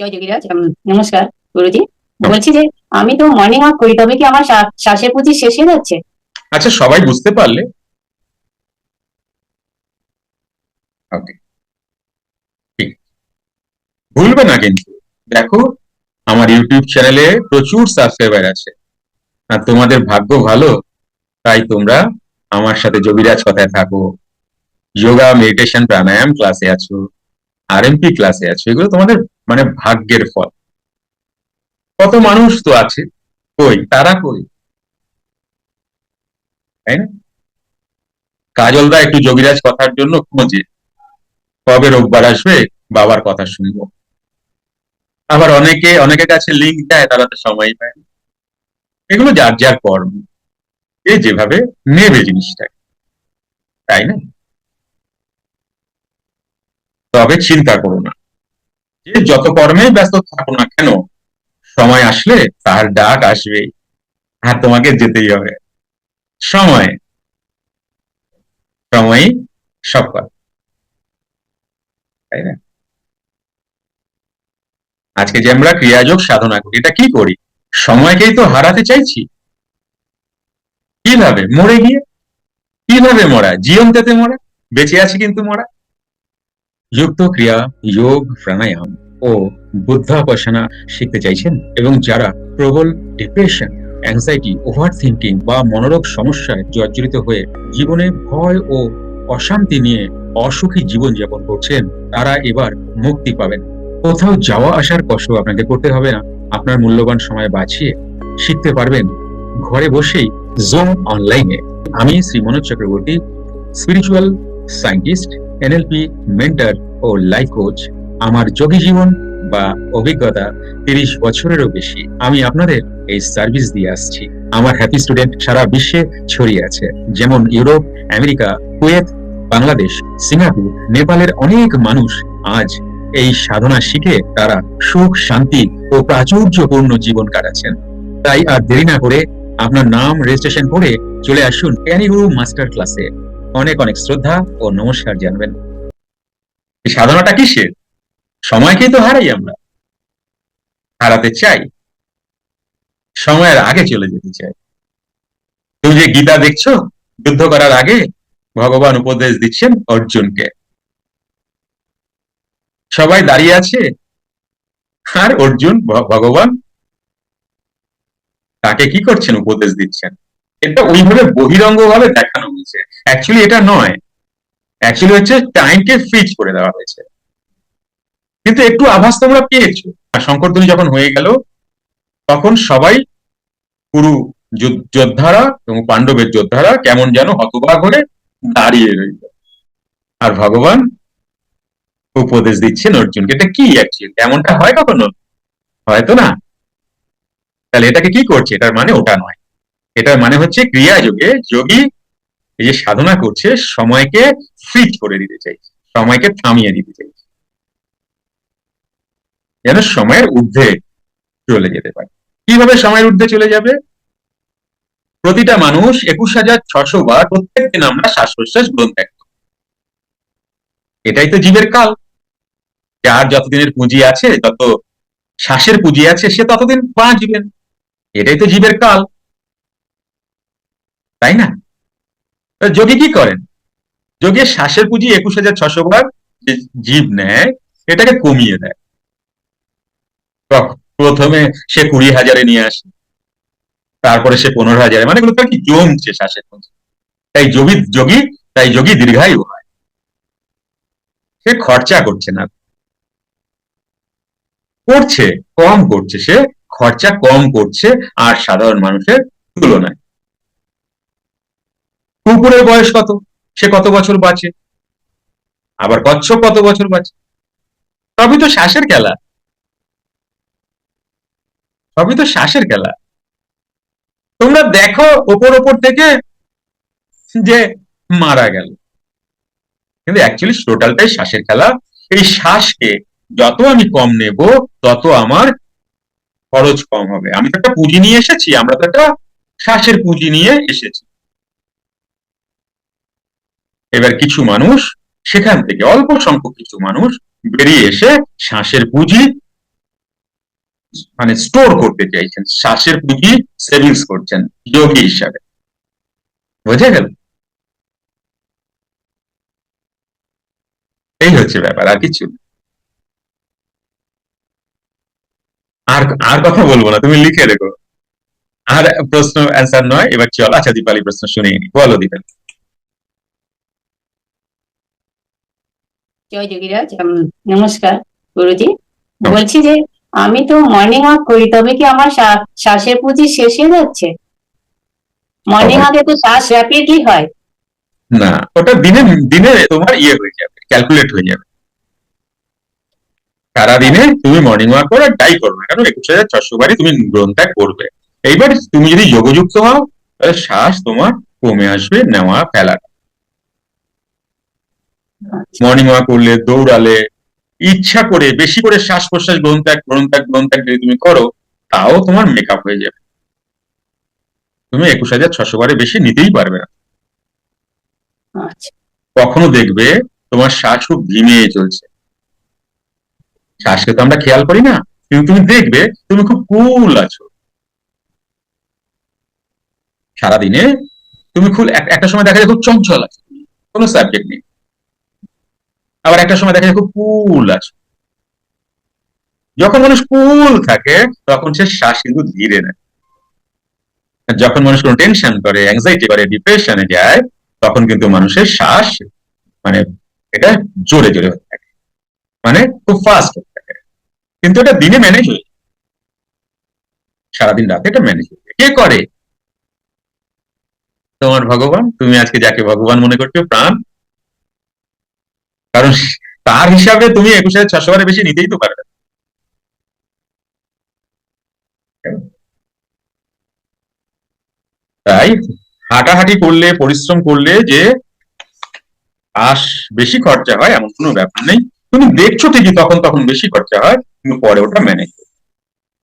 জয় নমস্কার, গুরুজি। বলছি যে, আমি তো মর্নিং ওয়াক করি, তবে কি আমার শ্বাসের পুঁজি শেষ হয়ে যাচ্ছে? আচ্ছা সবাই বুঝতে পারলে। ওকে ভুলবে না কিন্তু। দেখো, আমার ইউটিউব চ্যানেলে প্রচুর সাবস্ক্রাইবার আছে। আর তোমাদের ভাগ্য ভালো, তাই তোমরা আমার সাথে যোগীরাজ কথায় থাকো। যোগা মেডিটেশন প্রাণায়াম ক্লাসে আছো আর আরএমপি ক্লাসে আছো, এগুলো তোমাদের মানে ভাগ্যের ফল। কত মানুষ তো আছে? কই? তারা কই? তাই না? কাজলদা একটু যোগীরাজ কথার জন্য খোঁজে। কবে রোববার আসবে? বাবার কথা শুনব। আবার অনেকে, অনেকের কাছে লিঙ্ক দেয়, তারা তো সময় পায় না। এগুলো যার যার কর্ম। এ যেভাবে নেবে জিনিসটাকে। তাই না? তবে চিন্তা করো না। যে যত কর্মে ব্যস্ত থাকো না কেন, সময় আসলে তার ডাক আসবে। আর তোমাকে যেতেই হবে। সময়। সময়ই সব কথা তাই না? আজকে যে আমরা ক্রিয়াযোগ সাধনা করি, এটা কি করি? সময়কেই তো হারাতে চাইছি। কীভাবে? মরে গিয়ে? কীভাবে মরা? জীবনটাতে মরা, বেঁচে আছে কিন্তু মরা। যুক্ত ক্রিয়া যোগ, প্রাণায়াম ও বুদ্ধাপসনা শিখতে চাইছেন এবং যারা প্রবল ডিপ্রেশন অ্যাংজাইটি ওভার থিঙ্কিং বা মনোরোগ সমস্যায় জর্জরিত হয়ে জীবনে ভয় ও অশান্তি নিয়ে অসুখী জীবন যাপন করছেন, তারা এবার মুক্তি পাবেন। কোথাও যাওয়া আসার কষ্ট আপনাকে করতে হবে না। আপনার মূল্যবান সময় বাঁচিয়ে শিখতে পারবেন। ঘরে বসেই জুম অনলাইনে আমি Shri Manoj Chakraborty spiritual scientist NLP, mentor ও লাইফ কোচ আমার যোগী জীবন বা অভিজ্ঞতা তিরিশ বছরেরও বেশি। আমি আপনাদের এই সার্ভিস দিয়ে আসছি। আমার হ্যাপি স্টুডেন্ট সারা বিশ্বে ছড়িয়ে আছে। যেমন Europe, America, Kuwait, Bangladesh, Singapore, নেপালের অনেক মানুষ আজ এই সাধনা শিখে তারা সুখ, শান্তি ও প্রাচুর্যপূর্ণ জীবন কাটাচ্ছেন। তাই আর দেরি না করে আপনার নাম রেজিস্ট্রেশন করে চলে আসুন জ্ঞানীগুরু মাস্টার ক্লাসে অনেক অনেক শ্রদ্ধা ও নমস্কার জানবেন। এই সাধনাটা কিসের? সময়কেই তো হারাই আমরা। হারাতে চাই। সময়ের আগে চলে যেতে চাই। তুমি যে গীতা দেখছ, যুদ্ধ করার আগে ভগবান উপদেশ দিচ্ছেন অর্জুনকে। সবাই দাঁড়িয়ে আছে। আর অর্জুন ভগবান তাকে কি করছেন, উপদেশ দিচ্ছেন? এটা ওইভাবে বহিরঙ্গ ভাবে দেখানো হয়েছে। অ্যাকচুয়ালি এটা নয়। অ্যাকচুয়ালি হচ্ছে টাইমকে ফ্রিজ করে দেওয়া হয়েছে। কিন্তু একটু আভাস তোমরা পেয়েছ। আর শঙ্করধ্বনি যখন হয়ে গেল, তখন সবাই পুরু যোদ্ধারা এবং পাণ্ডবের যোদ্ধারা কেমন যেন হতবাক হয়ে দাঁড়িয়ে রইল। আর ভগবান উপদেশ দিচ্ছেন অর্জুনকে। এটা কি অ্যাকচুয়ালি এমনটা হয় কখনো? হয়তো না। তাহলে এটাকে কি করছে? এটার মানে ওটা নয়। এটার মানে হচ্ছে ক্রিয়া যোগে যোগী এই যে সাধনা করছে, সময়কে ফ্রিজ করে দিতে চাইছে সময়কে থামিয়ে দিতে চাইছে যেন সময়ের ঊর্ধ্বে চলে যেতে পারে। কীভাবে সময়ের ঊর্ধ্বে চলে যাবে? প্রতিটা মানুষ একুশ হাজার ছশো বার প্রত্যেক দিন আমরা শ্বাস প্রশ্বাস গ্রহণ ত্যাগ এটাই তো জীবের কাল। যার যতদিনের পুঁজি আছে তত শ্বাসের পুঁজি আছে, সে ততদিন বাঁচবেন। এটাই তো জীবের কাল। তাই না? যোগী কি করেন? যোগী শ্বাসের পুঁজি একুশ হাজার ছশো বার জীব নেয়, এটাকে কমিয়ে দেয়। প্রথমে সে কুড়ি হাজারে নিয়ে আসে, তারপরে সে পনেরো হাজারে মানে এগুলো কি জমছে শ্বাসের পুঁজি। তাই যোগী যোগী, তাই যোগী দীর্ঘায়ু হয়। সে খরচা করছে না। করছে, কম করছে সে, খরচা কম করছে আর সাধারণ মানুষের তুলনায়। কুকুরের বয়স কত? সে কত বছর বাঁচে? আবার কচ্ছপ কত বছর বাঁচে? সবই তো শ্বাসের খেলা। সবই তো শ্বাসের খেলা। তোমরা দেখো ওপর ওপর থেকে যে মারা গেল। কিন্তু অ্যাকচুয়ালি টোটালটাই শ্বাসের খেলা। এই শ্বাসকে যত আমি কম নেব, তত আমার খরচ কম হবে। আমি তো একটা পুঁজি নিয়ে এসেছি, আমরা তো একটা শ্বাসের পুঁজি নিয়ে এসেছি। এবার কিছু মানুষ, সেখান থেকে অল্প সংখ্যক কিছু মানুষ বেরিয়ে এসে শ্বাসের পুঁজি মানে স্টোর করতে চাইছেন। শ্বাসের পুঁজি সেভিংস করছেন যোগী হিসাবে। বোঝা গেল? এই হচ্ছে ব্যাপার, আর কিছু। আর আর কথা বলব না, তুমি লিখে রেখো। আর প্রশ্ন অ্যান্সার নয়, এবার চল আচ্ছা দীপালি, প্রশ্ন শুনে বলো, দীপালি। জয় যোগীরাজ নমস্কার গুরুজি। বলছি যে আমি তো মর্নিং ওয়াক করি তবে কি আমার শ্বাসের পুঁজি শেষ হয়ে যাচ্ছে? মর্নিং ওয়াকে তো শ্বাস র্যাপিডলি হয়। না ওটা দিনে দিনে তোমার ইয়ে হয়ে যাবে ক্যালকুলেট হয়ে যাবে। সারাদিনে তুমি মর্নিং ওয়াক করো আর তাই না কারণ একুশ হাজার ছশো বারই তুমি গ্রন্থ করবে। এইবার তুমি যদি যোগযুক্ত হও তাহলে শ্বাস তোমার কমে আসবে নেওয়া ফেলা মর্নিং ওয়াক করলে দৌড়ালে ইচ্ছা করে বেশি করে শ্বাস প্রশ্বাস গ্রহণ ত্যাগ গ্রহণ ত্যাগ গ্রহণ ত্যাগ যদি তুমি করো তাও তোমার মেকআপ হয়ে যাবে। তুমি একুশ হাজার ছশো বারে বেশি নিতেই পারবে না। আচ্ছা। কখনো দেখবে তোমার শ্বাস খুব ধিমে চলছে। শ্বাসকে তো আমরা খেয়াল করি না কিন্তু তুমি দেখবে তুমি খুব কুল আছো। সারাদিনে তুমি খুব একটা সময় দেখা যায় খুব চঞ্চল আছো। কোনো সাবজেক্ট নেই। আবার একটা সময় দেখা যায় খুব কুল আছো। যখন মানুষ কুল থাকে, তখন সে শ্বাস কিন্তু ধীরে নেয়। যখন মানুষ কোনো টেনশন করে অ্যাংজাইটি করে ডিপ্রেশনে যায়, তখন কিন্তু মানুষের শ্বাস মানে এটা জোরে জোরে হতে থাকে। মানে খুব ফাস্ট হতে থাকে। কিন্তু এটা দিনে ম্যানেজ হয়ে। সারাদিন রাতে এটা ম্যানেজ হয়ে। কে করে? তোমার ভগবান? তুমি আজকে যাকে ভগবান মনে করছ, প্রাণ। কারণ তার হিসাবে তুমি একুশ হাজার ছশো বারে বেশি নিতেই তো পারবে। তাই হাঁটাহাঁটি করলে, পরিশ্রম করলে যে আস বেশি খরচা হয়, এমন কোনো ব্যাপার নেই তুমি দেখছ ঠিকই তখন তখন বেশি খরচা হয়, কিন্তু পরে ওটা ম্যানেজ